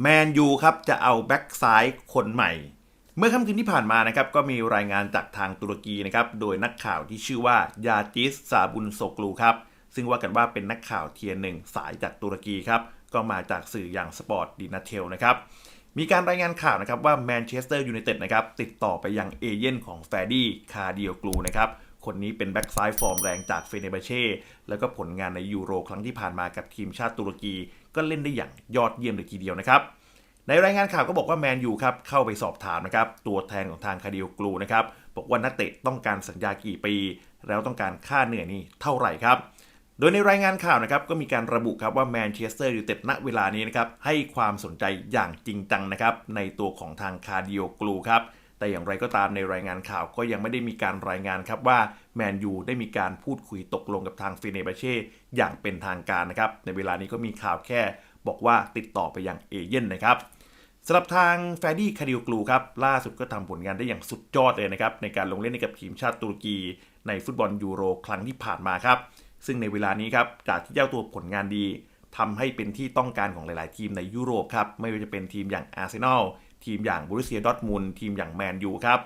แมนยูครับจะเอาแบ็กซ้ายคนใหม่ เมื่อค่ำคืนที่ผ่านมานะครับก็มีรายงานจากทางตุรกีนะครับโดยนักข่าวที่ชื่อว่ายาจิสซาบุนโซกลูครับซึ่งว่ากันว่าเป็นนักข่าวเทียร์หนึ่งสายจากตุรกีครับก็มาจากสื่ออย่างสปอร์ตดินาเทลนะครับมีการรายงานข่าวนะครับว่าแมนเชสเตอร์ยูไนเต็ดนะครับติดต่อไปยังเอเย่นของแฟดี้คาเดียกลูนะครับ คนนี้เป็นแบ็กซ้ายฟอร์มแรงจากเฟเนเบเช่แล้วก็ผลงานในยูโรครั้งที่ผ่านมากับทีมชาติตุรกี ก็เล่นได้อย่างยอดเยี่ยมเลยทีเดียวนะครับ ในรายงานข่าวก็บอกว่าแมนยูครับเข้าไปสอบถามนะครับตัวแทนของทางคาเดียกลูนะครับบอกว่านักเตะต้องการสัญญากี่ปี แล้วต้องการค่าเหนื่อยนี่เท่าไหร่ครับโดยในรายงานข่าวนะครับก็มีการระบุครับว่าแมนเชสเตอร์ยูไนเต็ดณเวลานี้นะครับให้ความสนใจอย่างจริงจังนะครับในตัวของทางคาร์ดิโอกลูครับ แต่อย่างไรก็ตามในรายงานข่าวก็ยังไม่ได้มีการรายงานครับว่าแมนยูได้มีการพูดคุยตกลงกับทางฟิเนเบเช่อย่างเป็นทางการนะครับ ในเวลานี้ก็มีข่าวแค่บอกว่าติดต่อไปยังเอเย่นนะครับสำหรับทางแฟดี้คาดิโอกลูครับล่าสุดก็ทำผลงานได้อย่างสุดยอดเลยนะครับในการลงเล่นให้กับทีมชาติตุรกี ในฟุตบอลยูโรครั้งที่ผ่านมาครับ ซึ่งในเวลานี้ครับจากที่เจ้าตัวผลงานดีทำให้เป็นที่ต้องการของหลาย ๆ ทีมในยุโรปครับไม่ว่าจะเป็นทีมอย่างอาร์เซนอล ทีมอย่างบรูเซียดอทมุนทีมอย่างแมนยูครับ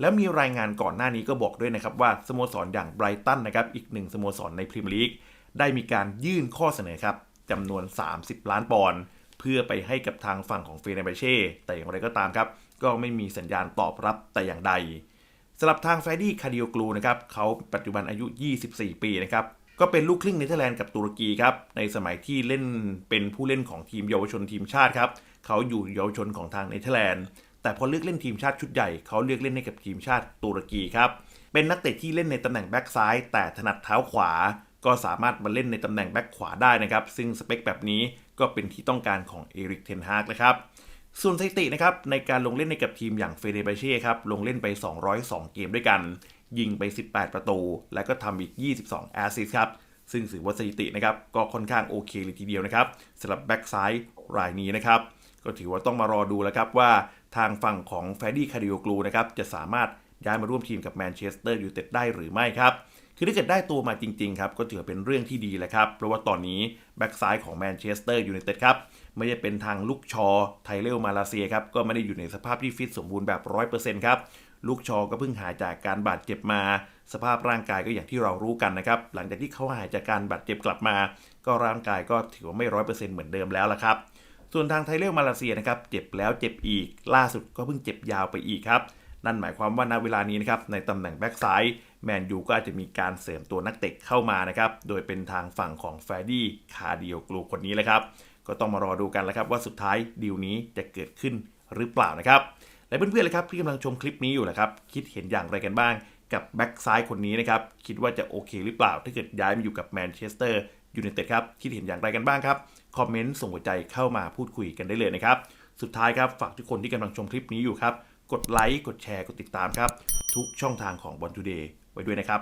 แล้วมีรายงานก่อนหน้านี้ก็บอกด้วยนะครับว่าสโมสรอย่างไบรตันนะครับอีกหนึ่งสโมสรในพรีเมียร์ลีกได้มีการยื่นข้อเสนอครับจำนวน 30 ล้านปอนด์เพื่อไปให้กับทางฝั่งของเฟเนเบเช่แต่อย่างไรก็ตามครับ ก็ไม่มีสัญญาณตอบรับแต่อย่างใดสำหรับทางแฟรดี้คาดิโอกลูนะครับเขาปัจจุบันอายุ 24 ปีนะครับ ก็เป็นลูกครึ่งเนเธอร์แลนด์กับตุรกีครับในสมัยที่เล่นเป็นผู้เล่นของทีมเยาวชนทีมชาติครับเขาอยู่เยาวชนของทางเนเธอร์แลนด์แต่พอเลือกเล่นทีมชาติชุดใหญ่เขาเลือกเล่นให้กับทีมชาติตุรกีครับเป็นนักเตะที่เล่นในตำแหน่งแบ็กซ้ายแต่ถนัดเท้าขวา ก็สามารถมาเล่นในตำแหน่งแบ็กขวาได้นะครับซึ่งสเปคแบบนี้ก็เป็นที่ต้องการของเอริกเทนฮากนะครับส่วนสถิตินะครับในการลงเล่นในกับทีมอย่างเฟเนเบเช่ครับลงเล่นไป 202 เกมด้วยกัน ยิงไป 18 ประตู และก็ทำอีก 22 แอสซิสต์ครับ ซึ่งถือว่าสถิตินะครับ ก็ค่อนข้างโอเคเลยทีเดียวนะครับสำหรับแบ็กซ้ายรายนี้นะครับ ก็ถือว่าต้องมารอดูแล้วครับว่าทางฝั่งของแฟดดี้คาริโอกลูนะครับจะสามารถย้ายมาร่วมทีมกับแมนเชสเตอร์ยูไนเต็ดได้หรือไม่ครับ คือถ้าเกิดได้ตัวมาจริงๆครับก็ถือเป็นเรื่องที่ดีแหละครับ เพราะว่าตอนนี้แบ็กซ้ายของแมนเชสเตอร์ยูไนเต็ดครับไม่ได้เป็นทางลุกชอไทเลลมาลาเซียครับก็ไม่ได้อยู่ในสภาพที่ฟิตสมบูรณ์แบบ 100%ครับ ลูกชอก็เพิ่งหายจากการบาดเจ็บมา สภาพร่างกายก็อย่างที่เรารู้กันนะครับ หลังจากที่เขาหายจากการบาดเจ็บกลับมา ก็ร่างกายก็ถือว่าไม่ร้อยเปอร์เซ็นต์เหมือนเดิมแล้วละครับ ส่วนทางไทเลอร์มาเลเซียนะครับ เจ็บแล้วเจ็บอีก ล่าสุดก็เพิ่งเจ็บยาวไปอีกครับ นั่นหมายความว่าณเวลานี้นะครับ ในตำแหน่งแบ็กซ้ายแมนยูก็อาจจะมีการเสริมตัวนักเตะเข้ามานะครับ โดยเป็นทางฝั่งของแฟดี้คาเดียกลูคนนี้แหละครับ ก็ต้องมารอดูกันแล้วครับว่าสุดท้ายดีลนี้จะเกิดขึ้นหรือเปล่านะครับ และเพื่อนๆเลยครับที่กำลังชมคลิปนี้อยู่นะครับคิดเห็นอย่างไรกันบ้างกับแบ็กซ้ายคนนี้นะครับคิดว่าจะโอเคหรือเปล่า ถ้าเกิดย้ายมาอยู่กับแมนเชสเตอร์ยูไนเต็ดครับคิดเห็นอย่างไรกันบ้างครับคอมเมนต์ส่งหัวใจเข้ามาพูดคุยกันได้เลยนะครับสุดท้ายครับฝากทุกคนที่กำลังชมคลิปนี้อยู่ครับกดไลค์กดแชร์กดติดตามครับทุกช่องทางของบอลทูเดย์ไว้ด้วยนะครับ